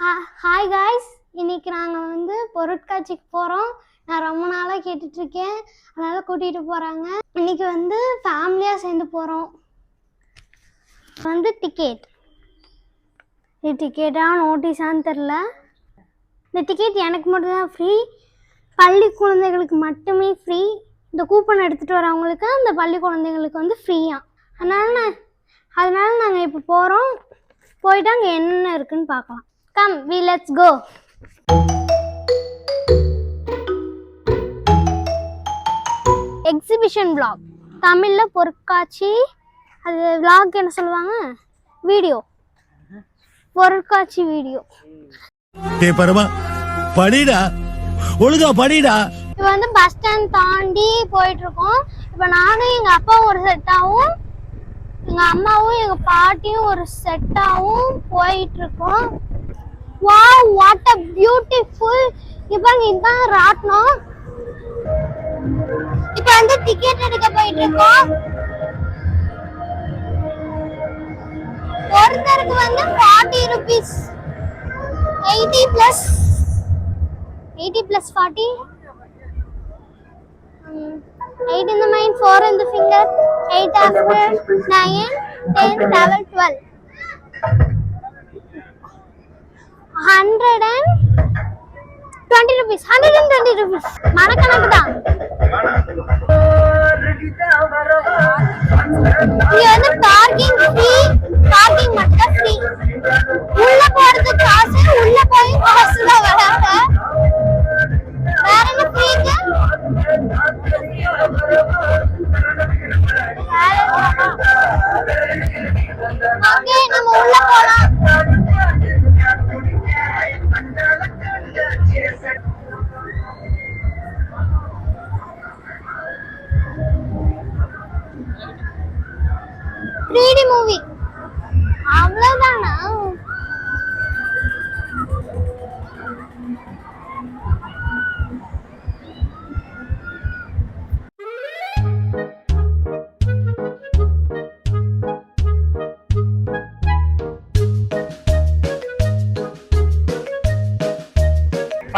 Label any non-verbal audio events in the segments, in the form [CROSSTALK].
Hi guys இன்னைக்கு நாங்கள் வந்து பொருட்காட்சிக்கு போகிறோம் நான் ரொம்ப நாளாக கேட்டுட்ருக்கேன். அதனால் கூட்டிகிட்டு போகிறாங்க இன்னைக்கு வந்து ஃபேமிலியாக சேர்ந்து போகிறோம் வந்து டிக்கெட் இது டிக்கெட்டா நோட்டீஸான்னு தெரில இந்த டிக்கெட் எனக்கு மட்டும்தான் ஃப்ரீ பள்ளி குழந்தைகளுக்கு மட்டுமே ஃப்ரீ இந்த கூப்பன் எடுத்துகிட்டு வரவங்களுக்கு அந்த பள்ளி குழந்தைங்களுக்கு வந்து ஃப்ரீயாக அதனால நான் அதனால் நாங்கள் இப்போ போகிறோம் போயிட்டு அங்கே என்னென்ன இருக்குன்னு பார்க்கலாம். Come we let's go exhibition vlog. தமிழில் பொருட்காட்சி அது vlog என்ன சொல்லுவாங்க? வீடியோ பொருட்காட்சி வீடியோ டேய் பரமா படிடா. ஒழுங்கா படிடா. இப்போ வந்து பஸ் ஸ்டாண்ட் தாண்டி போயிட்டு இருக்கோம் இப்போ நானும் எங்க அப்பாவும் ஒரு செட்டாவும் எங்க அம்மாவும் எங்க பாட்டியும் ஒரு செட்டாவும் போயிட்டு இருக்கோம் வாவ் வாட் அ பியூட்டிஃபுல் இப்போ இதுதான் ராட்னம் இப்போ வந்து டிக்கெட் எடுக்க போயிட்டு இருக்கோம் ஒருத்தருக்கு வந்து forty rupees eighty plus eighty plus forty eight in the mind, four in the finger, eight after nine, ten, hundred and twenty rupees hundred and twenty rupees மனக்கணக்கு தான். இங்க வந்து பார்க்கிங் ஃப்ரீ பார்க்கிங் மட்டும் free உள்ள போறதுக்கு காசு உள்ள போய் காசு தான் வராங்க வேற என்ன ஃப்ரீங்க ஓகே நம்ம உள்ள போலாம்.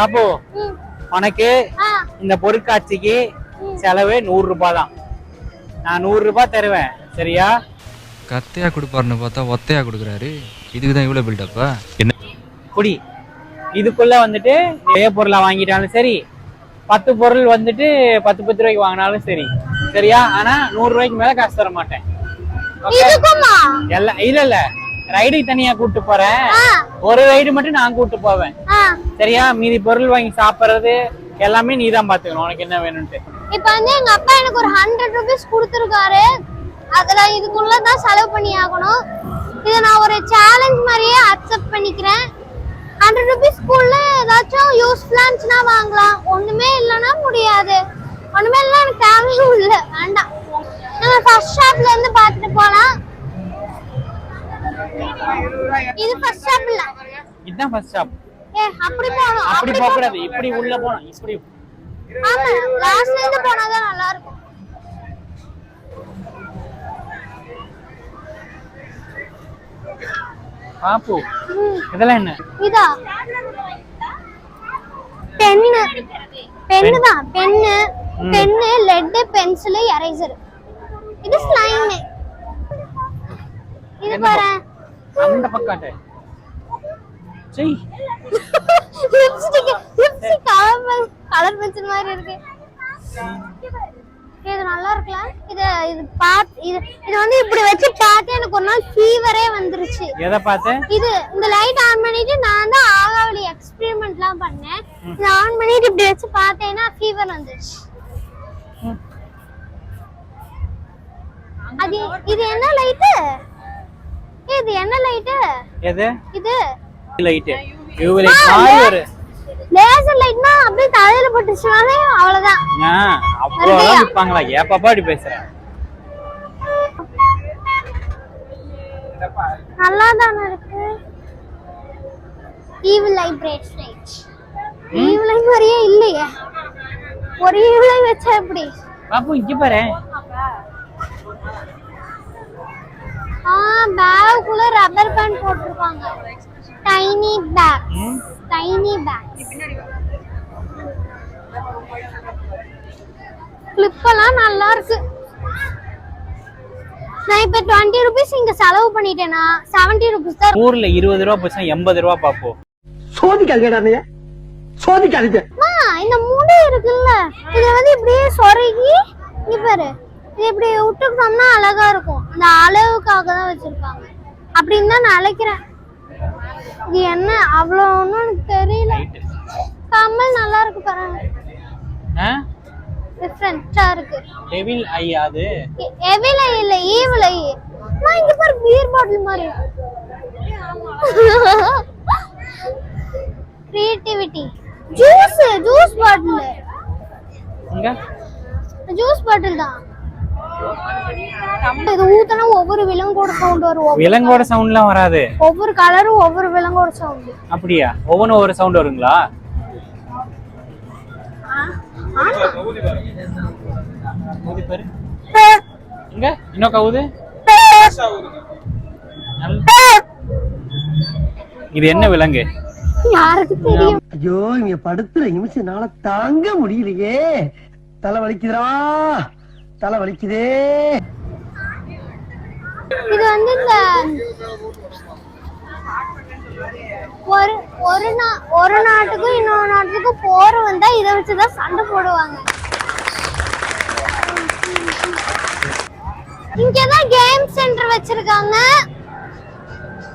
பாப்பு. உனக்கு இந்த பொருட்காட்சிக்கு செலவு நூறு ரூபாய் தான் நான் நூறு ரூபாய் தருவேன் சரியா? கத்தையா கொடுப்பாருன்னு பார்த்தா ஒத்தையா கொடுக்குறாரு. இதுக்கு தான் இவ்வளோ பில்டப்பா என்ன? குடி. இதுக்குள்ள வந்துட்டு நிறைய பொருளை வாங்கிட்டாலும் சரி பத்து பொருள் வந்துட்டு பத்து பத்து ரூபாய்க்கு வாங்கினாலும் சரி சரியா? ஆனா நூறு ரூபாய்க்கு மேல காசு தர மாட்டேன் எல்லாம் இல்ல இல்ல. ரைடுக்கு தனியா கூட்டு போறேன். ஒரு ரைடு மட்டும் நான் கூட்டு போவேன். சரியா? மீதி பொருள் வாங்கி சாப்பிடுறது எல்லாமே நீ தான் பாத்துக்கணும். உனக்கு என்ன வேணும்ட்டு இப்போ வந்து எங்க அப்பா எனக்கு ஒரு ஹண்ட்ரட் ருபீஸ் கொடுத்துருக்காரு. அதுல இதுக்குள்ள தான் செலவு பண்ணி ஆகணும். இதை நான் ஒரு சேலஞ்ச் மாதிரியே அக்செப்ட் பண்ணிக்கிறேன். ஹண்ட்ரட் ருபீஸ்க்குள்ள ஏதாச்சும் யூஸ்ஃபுல்லா இருந்துச்சுன்னா வாங்கலாம். ஒண்ணுமே இல்லைன்னா முடியாது. ஒண்ணுமே இல்லைன்னா எனக்கு தேவையும் இல்லை. வேண்டாம். நம்ம ஃபர்ஸ்ட் ஷாப்ல இருந்து பார்த்துட்டு போலாம். இது ஃபர்ஸ்ட் ஷாப் இல்ல இதுதான் ஃபர்ஸ்ட் ஸ்டாப் ஏ அப்படி போகணும் அப்படி போக கூடாது இப்படி உள்ள போனோம் இப்படி. ஆமா லாஸ்ட்ல இருந்து போனாதான் நல்லா இருக்கும். பாப்பு. இதெல்லாம் என்ன? இதா? பென்னு. பென்னு தான். Pen. Pen lead pencil eraser இது ஸ்லைம் இது பாரு. அந்த பக்காட்ட செய் lipstick lipstick colour colour pencil மாதிரி இருக்கு. இது நல்லா இருக்கலாம் இது இது பாத் இது இது வந்து இப்படி வச்சு பார்த்து எனக்கு ஒரு நாள் ஃபீவரே வந்துருச்சு. எதை பார்த்து? இது இந்த லைட் ஆன் பண்ணிட்டு நான் தான் ஆகாவளி எக்ஸ்பெரிமெண்ட்லாம் பண்ணேன். இதை ஆன் பண்ணிட்டு இப்படி வச்சு பார்த்தேன்னா ஃபீவர் வந்துருச்சு. அது இது என்ன லைட்டு இது என்ன லைட்டு எது? இது. லைட்டு இவரு நாய் ஒரு. லேசர் லைட்னா அப்படியே தலையில பட்டுச்சுனாலே அவ்வளவுதான். ஆ, அவ்வளவுதான் விற்பாங்களா ஏப்பாப்பா இப்படி பேசுறேன் நல்லா தானே இருக்கு evil light bright light evil light மாதிரியே இல்லையே. ஒரு ஈவில் லைட் வச்சா எப்படி? பாப்பு இங்க பாரு ஆ பேக்குள்ள ரப்பர் பேண்ட் போட்டிருக்காங்க. டைனி பேக் கிளிப் எல்லாம் நல்லா இருக்கு. நான் இப்ப டுவெண்ட்டி ருபீஸ் இங்க செலவு பண்ணிட்டேனா? செவன்டி ருபீஸ் தான் ஊர்ல இருபது ரூபா போச்சுன்னா எண்பது ரூபா நீ சோதிக்காதீங்க அம்மா, இந்த முடி இருக்குல்ல. இது வந்து இப்படியே சொருகி இங்க பாரு. இது இப்படி விட்டுக்கிட்டோம்னா அழகா இருக்கும். அந்த அளவுக்காக தான் வச்சிருப்பாங்க. அப்படின்னு தான் நான் நினைக்கிறேன். இது என்ன அவ்வளோ ஒன்றும் எனக்கு தெரியல. கம்மல் நல்லா இருக்கு பாருங்க. டிஃப்ரெண்டா இருக்கு. டெவில் ஐ அது? எவில இல்ல ஈவில நான் இங்க பாரு பீர் பாட்டில் மாதிரி. Creativity juice juice bottle juice bottle தான். இது ஊத்துனா ஒவ்வொரு விலங்கோட சவுண்ட் வரும் விலங்கோட சவுண்ட்லாம் வராது. ஒவ்வொரு கலரும் ஒவ்வொரு விலங்கோட சவுண்ட் அப்படியா? ஒவ்வொன்றும் ஒவ்வொரு சவுண்ட் வருங்களா? ஊதி பாரு இங்க இன்னும் கவுது? இது என்ன விலங்கு? யாருக்கு தெரியும்? ஐயோ இங்க படுத்துற நிமிஷம்னால தாங்க முடியலையே. தலை வலிக்குதுடா. தலை வலிக்குதே இது வந்து இந்த ஒரு ஒரு நா ஒரு நாட்டுக்கும் இன்னொரு நாட்டுக்கும் போர் வந்தா இதை வச்சுதான் சண்டை போடுவாங்க. இங்கதான் கேம் சென்டர் வச்சிருக்காங்க.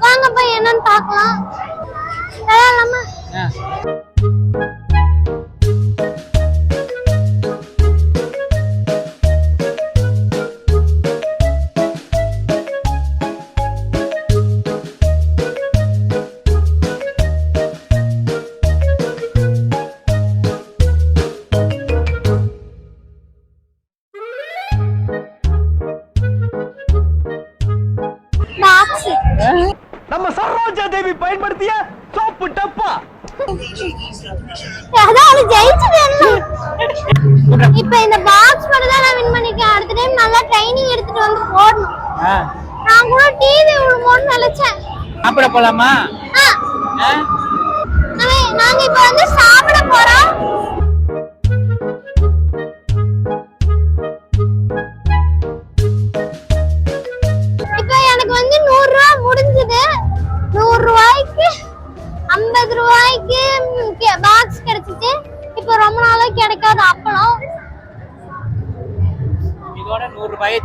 வாங்க போய் என்னன்னு பார்க்கலாம். விளையாடலாமா பயன்படுத்திய சோப்பு டப்பா. அதாவது ஜெயிச்சுட்டேன் இப்ப இந்த பாக்ஸ் மட்டும் தான் நான் வின் பண்ணிருக்கேன். அடுத்த டைம் நல்லா ட்ரைனிங் எடுத்துட்டு வந்து போடணும். நான் கூட டிவி விழுமோன்னு நினைச்சேன். சாப்பிட போலாமா? நாங்க இப்ப வந்து சாப்பிட போறோம்.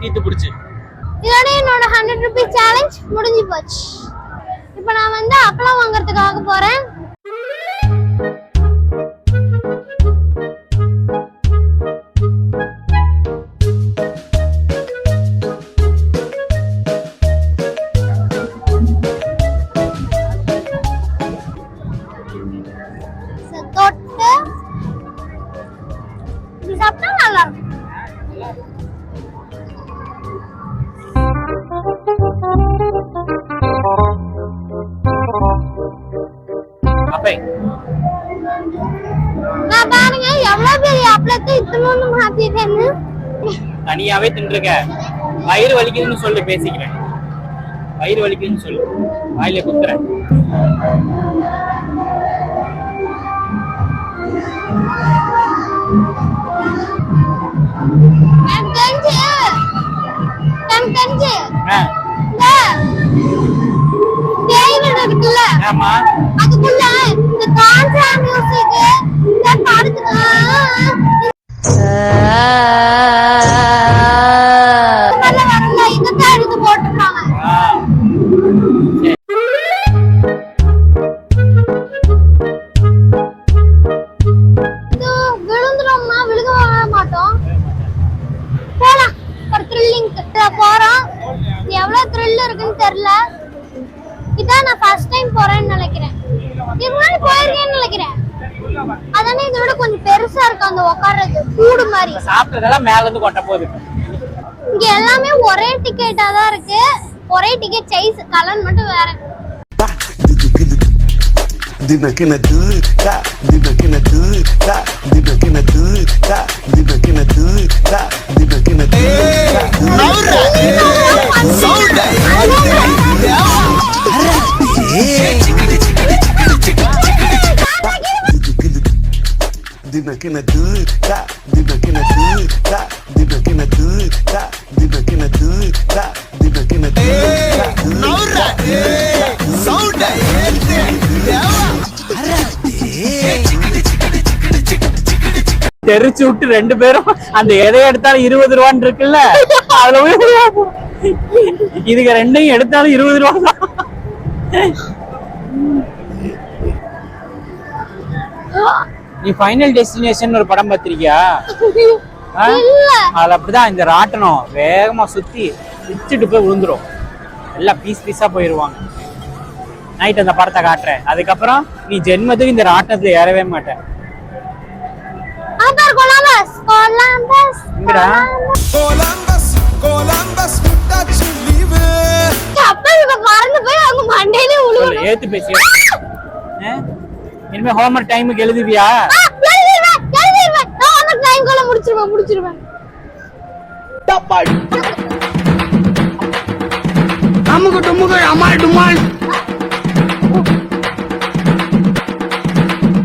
நீத்து பிடிச்சு. இதோட என்னோட ஹண்ட்ரட் ருபீஸ் சேலஞ்ச் முடிஞ்சு போச்சு. பெரிய அப்பளத்தை இத்தனோண்டு மாத்திட்டேன்னு தனியாவே தின்றுக்க. வயிறு வலிக்குதுன்னு சொல்லு பேசிக்கிறேன். வயிறு வலிக்குதுன்னு சொல்லு. வாயில குத்துறேன். ஆமா. அதுக்குள்ள இந்த கான்ட்ரா இருக்கும் அந்த உட்கார்றது கூடு மாதிரி சாப்பிட்டதெல்லாம் மேல இருந்து கொட்ட போகுது இங்க எல்லாமே ஒரே டிக்கெட்டா தான் இருக்கு ஒரே டிக்கெட் சைஸ் கலர் மட்டும் வேற Da, dinakina good, da, dinakina good, da, dinakina good, da, dinakina good, da. dinakina du, da, dinakina du, da, dinakina du, da, dinakina du, da, dinakina du, da, தெரிச்சு விட்டு ரெண்டு பேரும் அந்த எதை எடுத்தாலும் இருபது ரூபான்னு இருக்குல்ல அதுல. இதுக்கு ரெண்டையும் எடுத்தாலும் இருபது ரூபா தான் நீ ஃபைனல் டெஸ்டினேஷன் ஒரு படம் பார்த்திருக்கியா? அதுல அப்படிதான் இந்த ராட்டனம் வேகமா சுத்தி பிச்சுட்டு போய் விழுந்துரும். எல்லாம் பீஸ் பீஸா போயிருவாங்க. நைட் அந்த படத்தை காட்டுறேன். அதுக்கப்புறம் நீ ஜென்மத்துக்கு இந்த ராட்டனத்துல ஏறவே மாட்டேன். Aadhaar Columbus Columbus. இனிமே ஹோம்ஒர்க் டைமுக்கு எழுதுவியா முடிச்சிருவேன், முடிச்சிருவேன். அமுகு டுமுகு அமால் டுமால்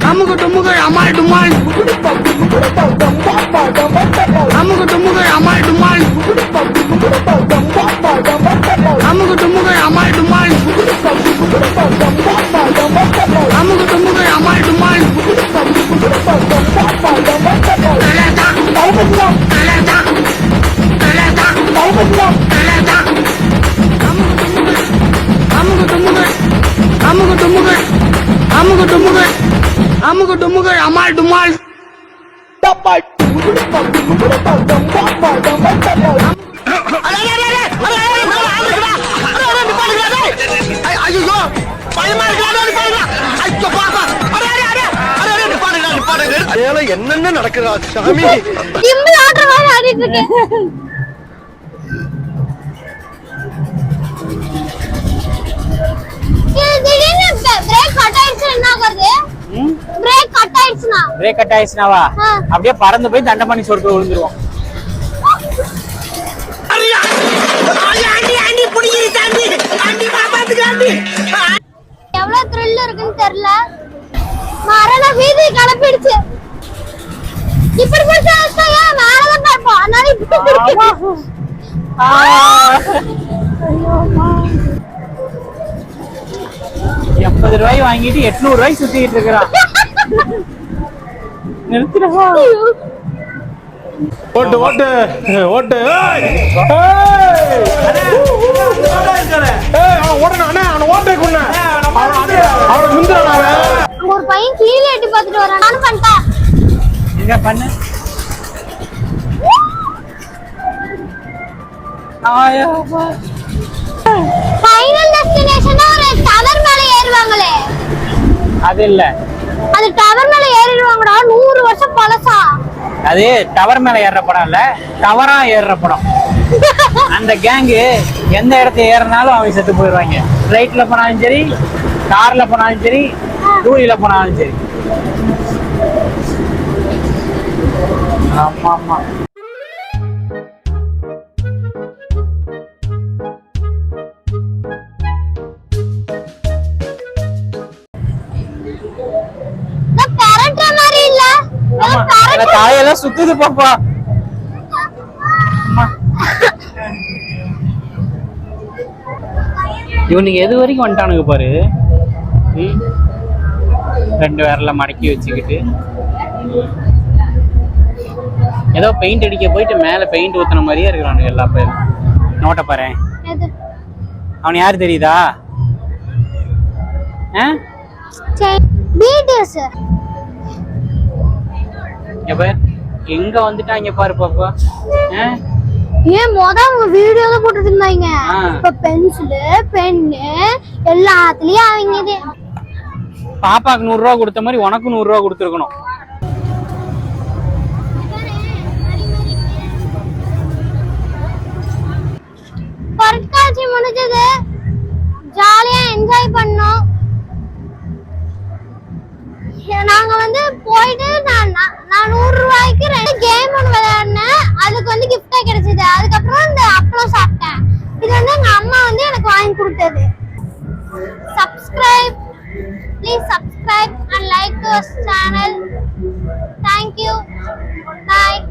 அமுகு டுமுகு அமால் டுமால் அமுகு டுமுகு அமால் டுமால் என்னென்ன நடக்குதா சாமி கிம்பிள் ஆடுற மாதிரி ஆடிட்டு இருக்கேன். பிரேக் கட் ஆயிடுச்சுனாவா. அப்படியே பறந்து போய் தண்டமணி போய் விழுந்துருவோம் எவ்வளவு thrill இருக்குன்னு தெரியல. மரண வீதி கிளப்பிடுச்சு இப்படி பிடிச்சா ஏன் பார்ப்போம். அதனால இப்படி பிடிக்குது. எண்பது ரூபாய் வாங்கிட்டு எட்நூறு ரூபாய் சுத்திட்டு இருக்கிறான். [LAUGHS] நிறுத்திடவா. ஓட்டு ஓட்டு ஓட்டு. ஒரு பையன் கீழே எட்டி பார்த்துட்டு வரான். பண்ணிட்டேன். எங்க பண்ணு. ஃபைனல் டெஸ்டினேஷன் ஒரு டவர் மேல ஏறுவாங்களே. அது இல்ல. அது டவர் மேல ஏறிடுவாங்கடா. நூறு வருஷம் பழசா அது டவர் மேல ஏறுற படம் இல்ல டவரா ஏறுற படம். அந்த கேங்கு எந்த இடத்த ஏறினாலும் அவங்க செத்து போயிடுவாங்க. ஃபிளைட்ல போனாலும் சரி கார்ல போனாலும் சரி டூலில போனாலும் சரி. ஆமா ஆமா எனக்கு தலையெல்லாம் சுத்துது பாப்பா. இவனுக்கு எது வரைக்கும் வந்துட்டானுங்க பாரு. ரெண்டு விரல மடக்கி வச்சுக்கிட்டு ஏதோ பெயிண்ட் அடிக்க போயிட்டு மேல பெயிண்ட் ஊத்துன மாதிரியே இருக்கிறானுங்க எல்லா பேரும் நோட்ட பாரு? அவன் யாரு தெரியுதா ஆ? எங்க வந்துட்டாங்க பாரு பாப்பா? ஏன் மொத அவங்க வீடியோ தான் போட்டுட்டு இருந்தாங்க. இப்ப பென்சிலு பென்னு எல்லாத்துலயும் அவங்க இது பாப்பாக்கு நூறு ரூபா கொடுத்த மாதிரி உனக்கு நூறு ரூபா கொடுத்துருக்கணும். பொருட்காட்சி முடிஞ்சது. ஜாலியா என்ஜாய் பண்ணோம் ஏ, நாங்க வந்து போயிட்டு நான் நான் நான் நூறு ரூபாய்க்கு ரெண்டு கேம் ஒன்று விளையாடினேன் அதுக்கு வந்து கிஃப்டா கிடைச்சது அதுக்கப்புறம் இந்த அப்பளம் சாப்பிட்டேன் இது வந்து எங்க அம்மா வந்து எனக்கு வாங்கி கொடுத்தது subscribe please subscribe and like your channel thank you bye